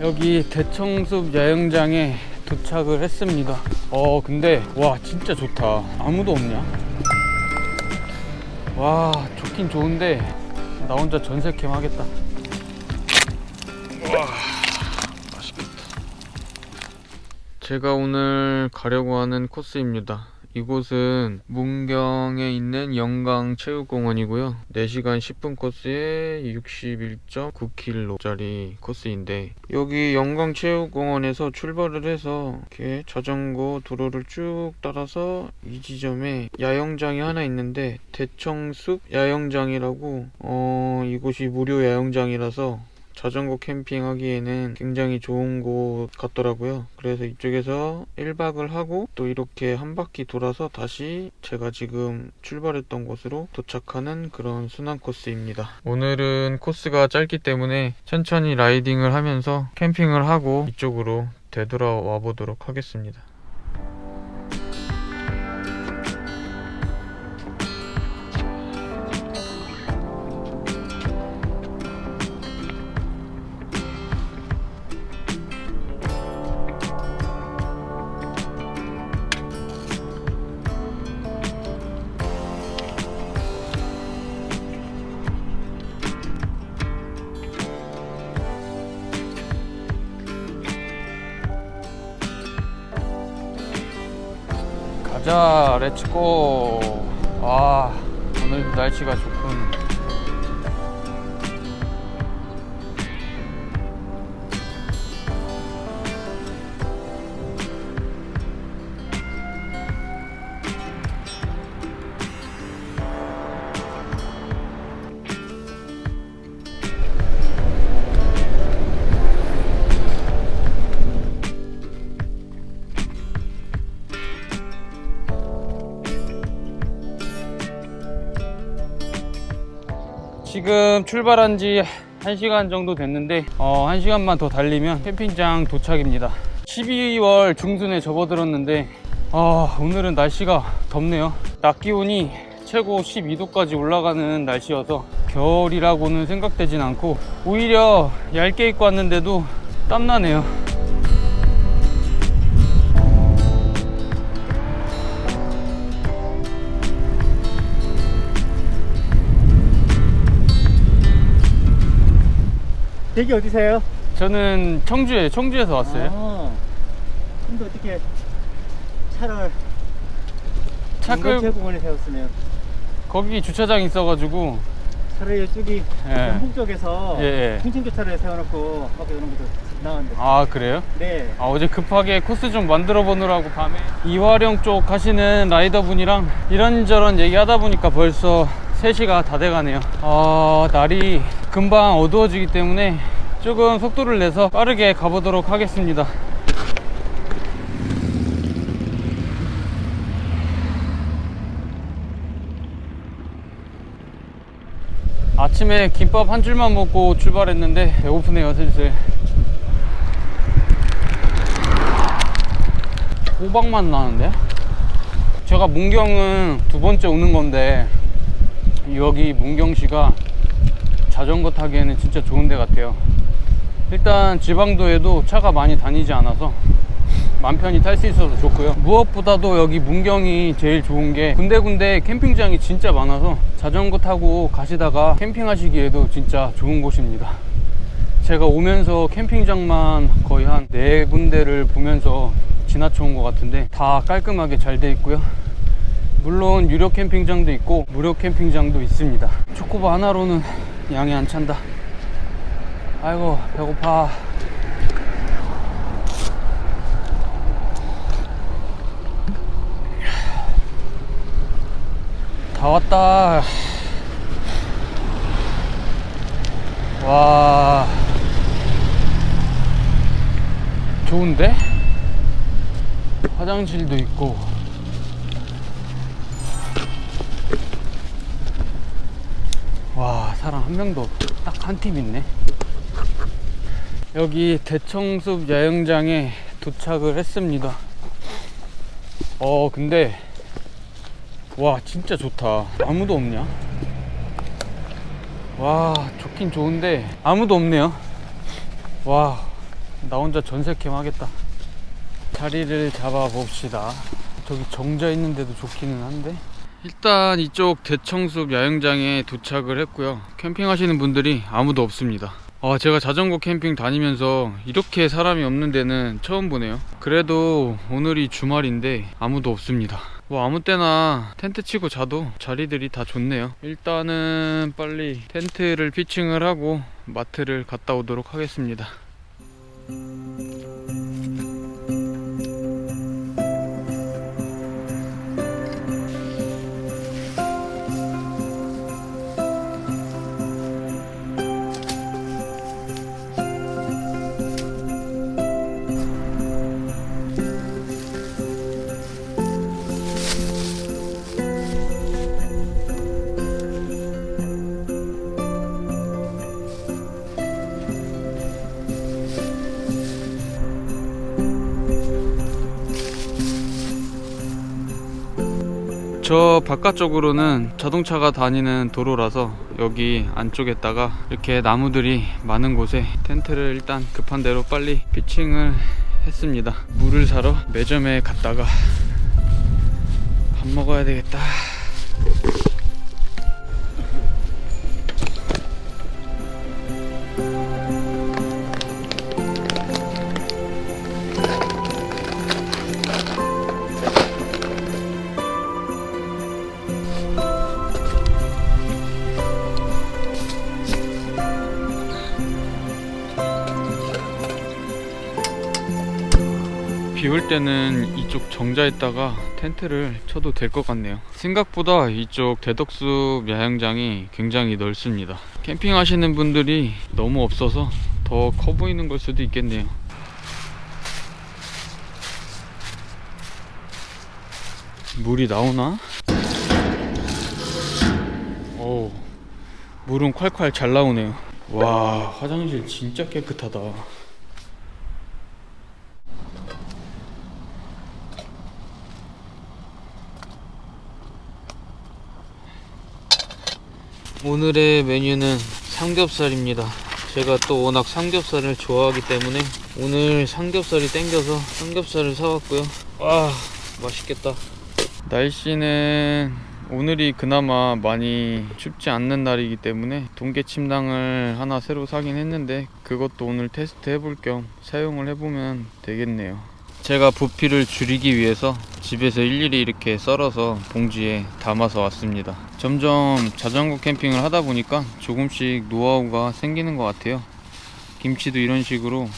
여기 대청숲 야영장에 도착을 했습니다. 어, 근데 와 진짜 좋다. 아무도 없냐? 와 좋긴 좋은데 나 혼자 전세캠 하겠다. 와 맛있겠다. 제가 오늘 가려고 하는 코스입니다. 이곳은 문경에 있는 영광체육공원이고요. 4시간 10분 코스에 61.9km짜리 코스인데 여기 영광체육공원에서 출발을 해서 이렇게 자전거 도로를 쭉 따라서 이 지점에 야영장이 하나 있는데 대청숲 야영장이라고 어 이곳이 무료 야영장이라서 자전거 캠핑하기에는 굉장히 좋은 곳 같더라고요. 그래서 이쪽에서 1박을 하고 또 이렇게 한 바퀴 돌아서 다시 제가 지금 출발했던 곳으로 도착하는 그런 순환 코스입니다. 오늘은 코스가 짧기 때문에 천천히 라이딩을 하면서 캠핑을 하고 이쪽으로 되돌아와 보도록 하겠습니다. 가자 렛츠고. 아 오늘도 날씨가 좋군 지금 출발한 지 1시간 정도 됐는데 어, 1시간만 더 달리면 캠핑장 도착입니다. 12월 중순에 접어들었는데 아, 오늘은 날씨가 덥네요. 낮 기온이 최고 12도까지 올라가는 날씨여서 겨울이라고는 생각되진 않고 오히려 얇게 입고 왔는데도 땀나네요 댁이 어디세요? 저는 청주에 청주에서 왔어요 아, 근데 어떻게 차를 차끌 체육공원에 세웠으면 거기 주차장 있어가지고 차를 이쪽이 예. 전북 쪽에서 예, 예. 행정교차로에 세워놓고 밖에 오는 것도 나왔는데 아 그래요? 네 아, 어제 급하게 코스 좀 만들어 보느라고 밤에 이화령 쪽 가시는 라이더 분이랑 이런저런 얘기하다 보니까 벌써 3시가 다 돼가네요. 아, 날이 금방 어두워지기 때문에 조금 속도를 내서 빠르게 가보도록 하겠습니다. 아침에 김밥 한 줄만 먹고 출발했는데 배고프네요, 슬슬. 호박맛 나는데? 제가 문경은 두 번째 오는 건데 여기 문경시가 자전거 타기에는 진짜 좋은 데 같아요 일단 지방도에도 차가 많이 다니지 않아서 맘 편히 탈 수 있어서 좋고요 무엇보다도 여기 문경이 제일 좋은 게 군데군데 캠핑장이 진짜 많아서 자전거 타고 가시다가 캠핑하시기에도 진짜 좋은 곳입니다 제가 오면서 캠핑장만 거의 한 네 군데를 보면서 지나쳐 온 것 같은데 다 깔끔하게 잘 돼 있고요. 물론 유료 캠핑장도 있고 무료 캠핑장도 있습니다. 초코바 하나로는 양이 안 찬다. 아이고 배고파. 다 왔다. 와. 좋은데? 화장실도 있고 사람 한 명도 딱 한 팀 있네 여기 대청숲 야영장에 도착을 했습니다 어 근데 와 진짜 좋다 아무도 없냐 와 좋긴 좋은데 아무도 없네요 와 나 혼자 전세캠 하겠다. 자리를 잡아 봅시다. 저기 정자 있는데도 좋기는 한데. 일단 이쪽 대청숲 야영장에 도착을 했고요. 캠핑 하시는 분들이 아무도 없습니다. 아, 제가 자전거 캠핑 다니면서 이렇게 사람이 없는 데는 처음 보네요. 그래도 오늘이 주말인데 아무도 없습니다. 뭐 아무 때나 텐트 치고 자도 자리들이 다 좋네요. 일단은 빨리 텐트를 피칭을 하고 마트를 갔다 오도록 하겠습니다. 저 바깥쪽으로는 자동차가 다니는 도로라서 여기 안쪽에다가 이렇게 나무들이 많은 곳에 텐트를 일단 급한 대로 빨리 피칭을 했습니다. 물을 사러 매점에 갔다가 밥 먹어야 되겠다. 때는 이쪽 정자에다가 텐트를 쳐도 될 것 같네요. 생각보다 이쪽 대덕숲 야영장이 굉장히 넓습니다. 캠핑 하시는 분들이 너무 없어서 더 커 보이는 걸 수도 있겠네요. 물이 나오나? 오, 물은 콸콸 잘 나오네요. 와, 화장실 진짜 깨끗하다. 오늘의 메뉴는 삼겹살입니다. 제가 또 워낙 삼겹살을 좋아하기 때문에 오늘 삼겹살이 땡겨서 삼겹살을 사왔고요. 와, 맛있겠다. 날씨는 오늘이 그나마 많이 춥지 않는 날이기 때문에 동계 침낭을 하나 새로 사긴 했는데 그것도 오늘 테스트 해볼 겸 사용을 해보면 되겠네요. 제가 부피를 줄이기 위해서 집에서 일일이 이렇게 썰어서 봉지에 담아서 왔습니다. 점점 자전거 캠핑을 하다 보니까 조금씩 노하우가 생기는 것 같아요. 김치도 이런 식으로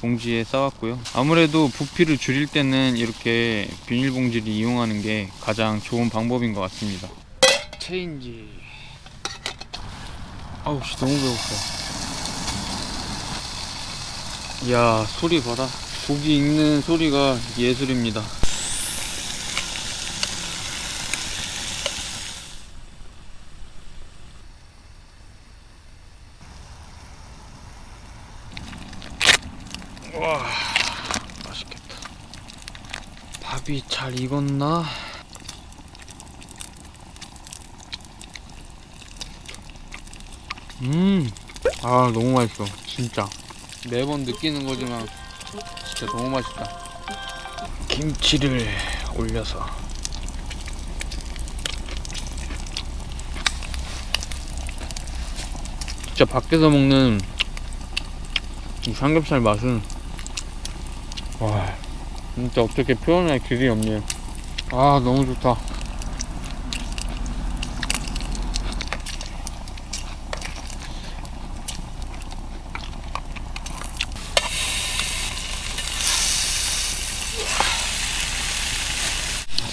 봉지에 싸왔고요. 아무래도 부피를 줄일 때는 이렇게 비닐봉지를 이용하는 게 가장 좋은 방법인 것 같습니다. 체인지. 아우 씨 너무 배고파. 이야 소리 봐라. 고기 익는 소리가 예술입니다. 와 맛있겠다. 밥이 잘 익었나? 음, 아 너무 맛있어, 진짜. 매번 느끼는 거지만 진짜 너무 맛있다. 김치를 올려서. 진짜 밖에서 먹는 이 삼겹살 맛은 와 진짜 어떻게 표현할 길이 없네요. 아 너무 좋다.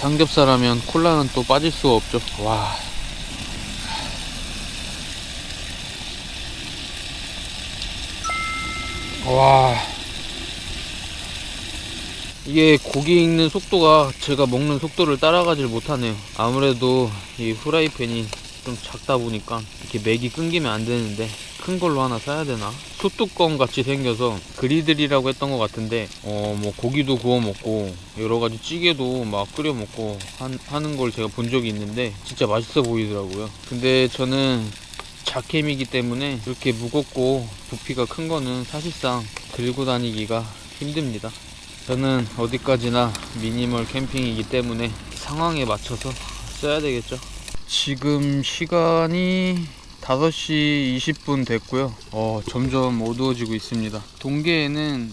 삼겹살 하면 콜라는 또 빠질 수가 없죠. 와. 와. 이게 고기 익는 속도가 제가 먹는 속도를 따라가질 못하네요. 아무래도 이 후라이팬이 좀 작다 보니까 이렇게 맥이 끊기면 안 되는데 큰 걸로 하나 사야 되나? 소뚜껑 같이 생겨서 그리들이라고 했던 것 같은데 어 뭐 고기도 구워 먹고 여러 가지 찌개도 막 끓여 먹고 한- 하는 걸 제가 본 적이 있는데 진짜 맛있어 보이더라고요. 근데 저는 자캠이기 때문에 이렇게 무겁고 부피가 큰 거는 사실상 들고 다니기가 힘듭니다. 저는 어디까지나 미니멀 캠핑이기 때문에 상황에 맞춰서 써야 되겠죠. 지금 시간이 5시 20분 됐고요. 어, 점점 어두워지고 있습니다. 동계에는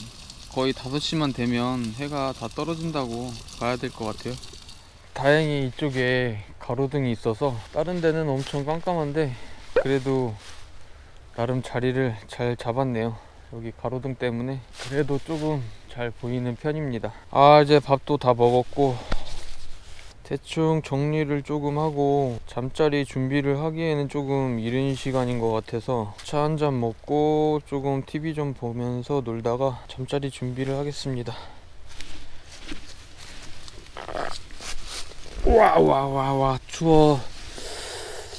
거의 5시만 되면 해가 다 떨어진다고 봐야 될 것 같아요. 다행히 이쪽에 가로등이 있어서 다른 데는 엄청 깜깜한데 그래도 나름 자리를 잘 잡았네요. 여기 가로등 때문에 그래도 조금 잘 보이는 편입니다. 아 이제 밥도 다 먹었고 대충 정리를 조금 하고 잠자리 준비를 하기에는 조금 이른 시간인 것 같아서 차 한 잔 먹고 조금 TV 좀 보면서 놀다가 잠자리 준비를 하겠습니다. 와 와 와 와 추워.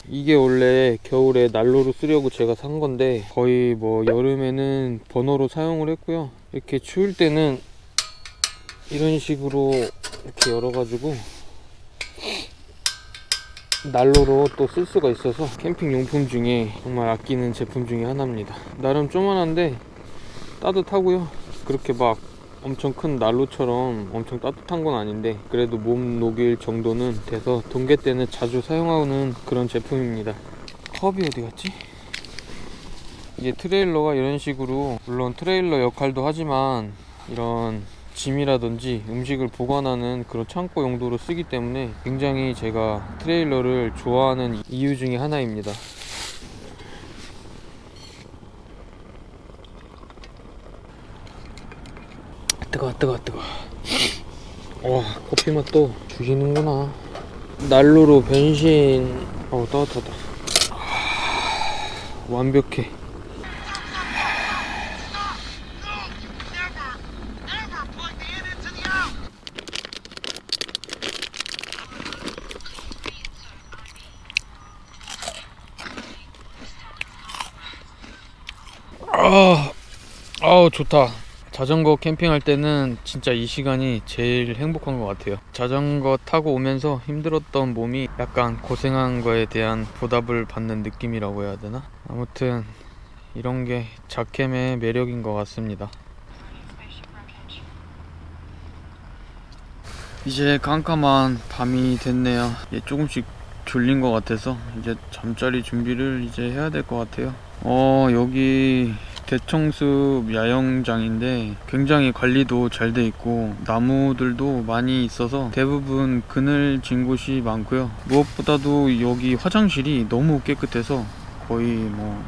이게 원래 겨울에 난로로 쓰려고 제가 산 건데 거의 뭐 여름에는 버너로 사용을 했고요. 이렇게 추울 때는 이런 식으로 이렇게 열어가지고 난로로 또 쓸 수가 있어서 캠핑 용품 중에 정말 아끼는 제품 중에 하나입니다. 나름 조만한데 따뜻하고요. 그렇게 막 엄청 큰 난로처럼 엄청 따뜻한 건 아닌데 그래도 몸 녹일 정도는 돼서 동계 때는 자주 사용하는 그런 제품입니다. 컵이 어디 갔지? 이게 트레일러가 이런 식으로 물론 트레일러 역할도 하지만 이런 짐이라든지 음식을 보관하는 그런 창고 용도로 쓰기 때문에 굉장히 제가 트레일러를 좋아하는 이유 중에 하나입니다. 뜨거 뜨거 뜨거. 와 커피 맛도 주시는구나. 난로로 변신. 어 따뜻하다. 아, 완벽해. 좋다. 자전거 캠핑할 때는 진짜 이 시간이 제일 행복한 것 같아요. 자전거 타고 오면서 힘들었던 몸이 약간 고생한 거에 대한 보답을 받는 느낌이라고 해야 되나? 아무튼 이런 게 자캠의 매력인 것 같습니다. 이제 깜깜한 밤이 됐네요. 이제 조금씩 졸린 것 같아서 이제 잠자리 준비를 이제 해야 될 것 같아요. 어 여기 대청숲 야영장인데 굉장히 관리도 잘 돼 있고 나무들도 많이 있어서 대부분 그늘진 곳이 많고요. 무엇보다도 여기 화장실이 너무 깨끗해서 거의 뭐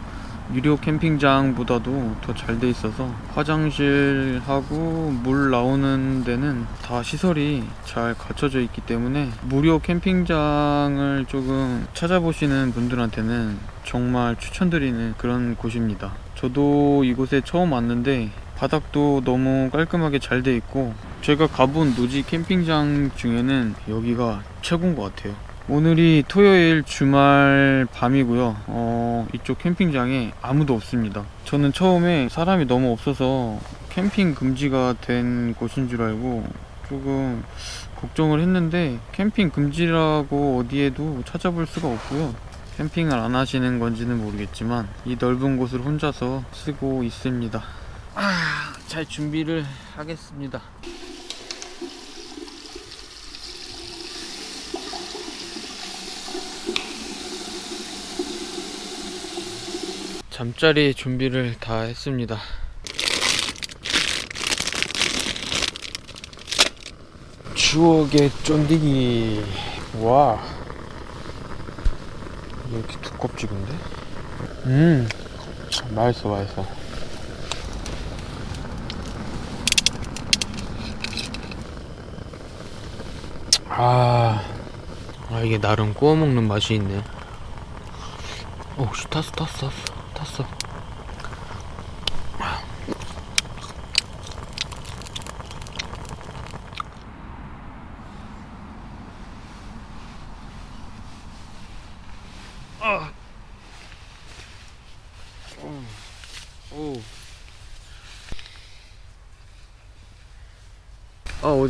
유료 캠핑장보다도 더 잘 돼 있어서 화장실하고 물 나오는 데는 다 시설이 잘 갖춰져 있기 때문에 무료 캠핑장을 조금 찾아보시는 분들한테는 정말 추천드리는 그런 곳입니다. 저도 이곳에 처음 왔는데 바닥도 너무 깔끔하게 잘 돼 있고 제가 가본 노지 캠핑장 중에는 여기가 최고인 것 같아요. 오늘이 토요일 주말 밤이고요. 어, 이쪽 캠핑장에 아무도 없습니다. 저는 처음에 사람이 너무 없어서 캠핑 금지가 된 곳인 줄 알고 조금 걱정을 했는데 캠핑 금지라고 어디에도 찾아볼 수가 없고요. 캠핑을 안 하시는 건지는 모르겠지만 이 넓은 곳을 혼자서 쓰고 있습니다. 아, 잘 준비를 하겠습니다. 잠자리 준비를 다 했습니다. 추억의 쫀디기. 와. 왜 이렇게 두껍지 근데? 음, 맛있어, 맛있어. 아, 아 이게 나름 구워 먹는 맛이 있네. 오, 씨, 탔어, 탔어, 탔어. 탔어.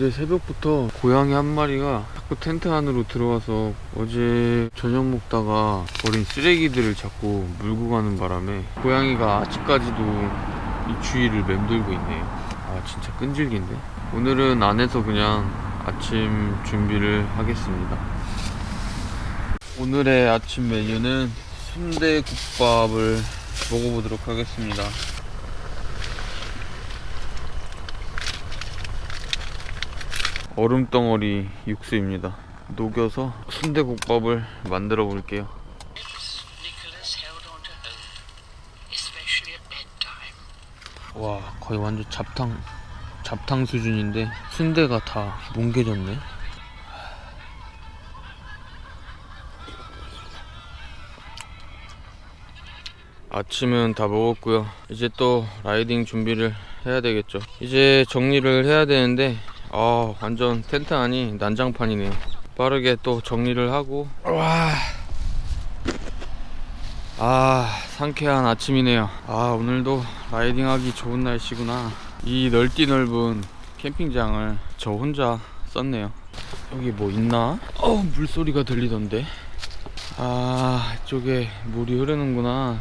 어제 새벽부터 고양이 한 마리가 자꾸 텐트 안으로 들어와서 어제 저녁 먹다가 버린 쓰레기들을 자꾸 물고 가는 바람에 고양이가 아직까지도 이 주위를 맴돌고 있네요. 아 진짜 끈질긴데. 오늘은 안에서 그냥 아침 준비를 하겠습니다. 오늘의 아침 메뉴는 순대국밥을 먹어보도록 하겠습니다. 얼음덩어리 육수입니다. 녹여서 순대국밥을 만들어 볼게요. 와 거의 완전 잡탕 잡탕 수준인데 순대가 다 뭉개졌네 아침은 다 먹었고요 이제 또 라이딩 준비를 해야 되겠죠 이제 정리를 해야 되는데 아 완전 텐트 안이 난장판이네요 빠르게 또 정리를 하고. 와. 아 상쾌한 아침이네요. 아 오늘도 라이딩하기 좋은 날씨구나. 이 넓디 넓은 캠핑장을 저 혼자 썼네요. 여기 뭐 있나? 어 물소리가 들리던데. 아 이쪽에 물이 흐르는구나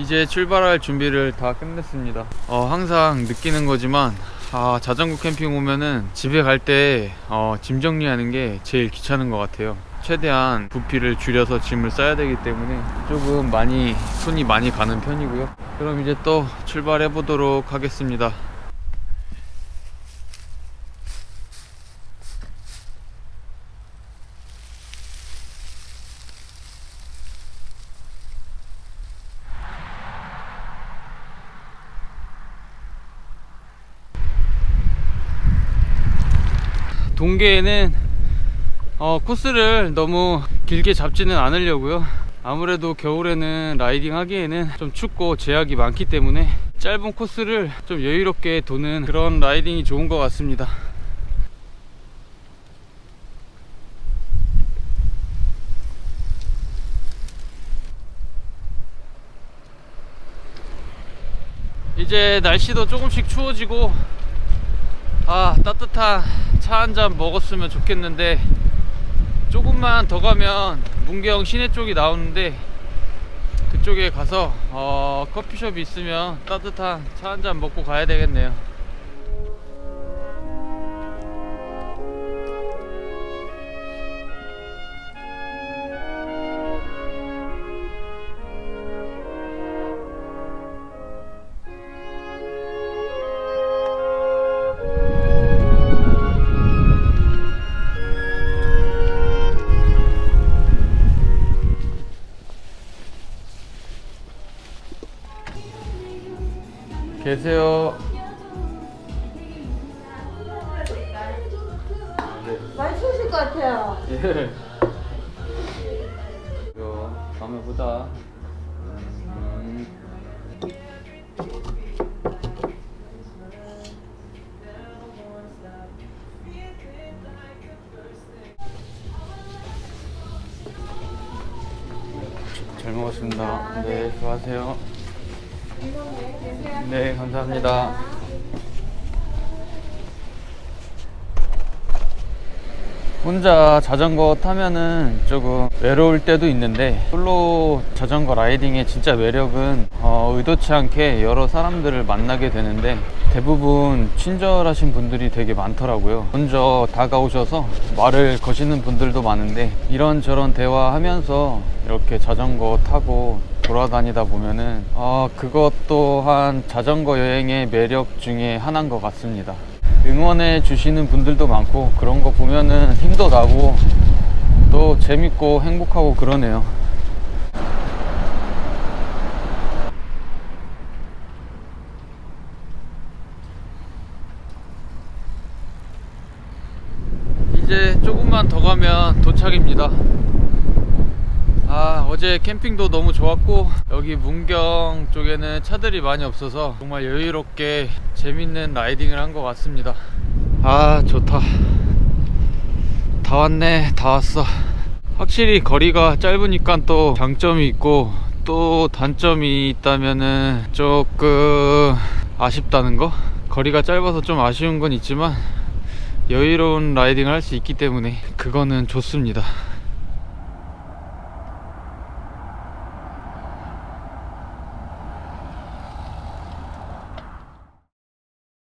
이제 출발할 준비를 다 끝냈습니다. 어, 항상 느끼는 거지만 아, 자전거 캠핑 오면은 집에 갈때 어, 짐 정리하는 게 제일 귀찮은 것 같아요. 최대한 부피를 줄여서 짐을 싸야 되기 때문에 조금 많이 손이 많이 가는 편이고요. 그럼 이제 또 출발해 보도록 하겠습니다. 동계에는 어, 코스를 너무 길게 잡지는 않으려고요. 아무래도 겨울에는 라이딩 하기에는 좀 춥고 제약이 많기 때문에 짧은 코스를 좀 여유롭게 도는 그런 라이딩이 좋은 것 같습니다. 이제 날씨도 조금씩 추워지고 아 따뜻한 차 한 잔 먹었으면 좋겠는데 조금만 더 가면 문경 시내 쪽이 나오는데 그쪽에 가서 어, 커피숍이 있으면 따뜻한 차 한 잔 먹고 가야 되겠네요 것 같아요. 예. 이거 다음에 보자 음. 잘 먹었습니다. 네, 수고하세요. 네, 감사합니다. 혼자 자전거 타면은 조금 외로울 때도 있는데 솔로 자전거 라이딩의 진짜 매력은 어, 의도치 않게 여러 사람들을 만나게 되는데 대부분 친절하신 분들이 되게 많더라고요. 먼저 다가오셔서 말을 거시는 분들도 많은데 이런저런 대화하면서 이렇게 자전거 타고 돌아다니다 보면은 아 그것 또한 자전거 여행의 매력 중에 하나인 것 같습니다 응원해 주시는 분들도 많고 그런 거 보면은 힘도 나고 또 재밌고 행복하고 그러네요. 이제 조금만 더 가면 도착입니다. 아, 어제 캠핑도 너무 좋았고, 여기 문경 쪽에는 차들이 많이 없어서 정말 여유롭게 재밌는 라이딩을 한 것 같습니다. 아, 좋다. 다 왔네, 다 왔어. 확실히 거리가 짧으니까 또 장점이 있고, 또 단점이 있다면은 조금 아쉽다는 거? 거리가 짧아서 좀 아쉬운 건 있지만, 여유로운 라이딩을 할 수 있기 때문에 그거는 좋습니다.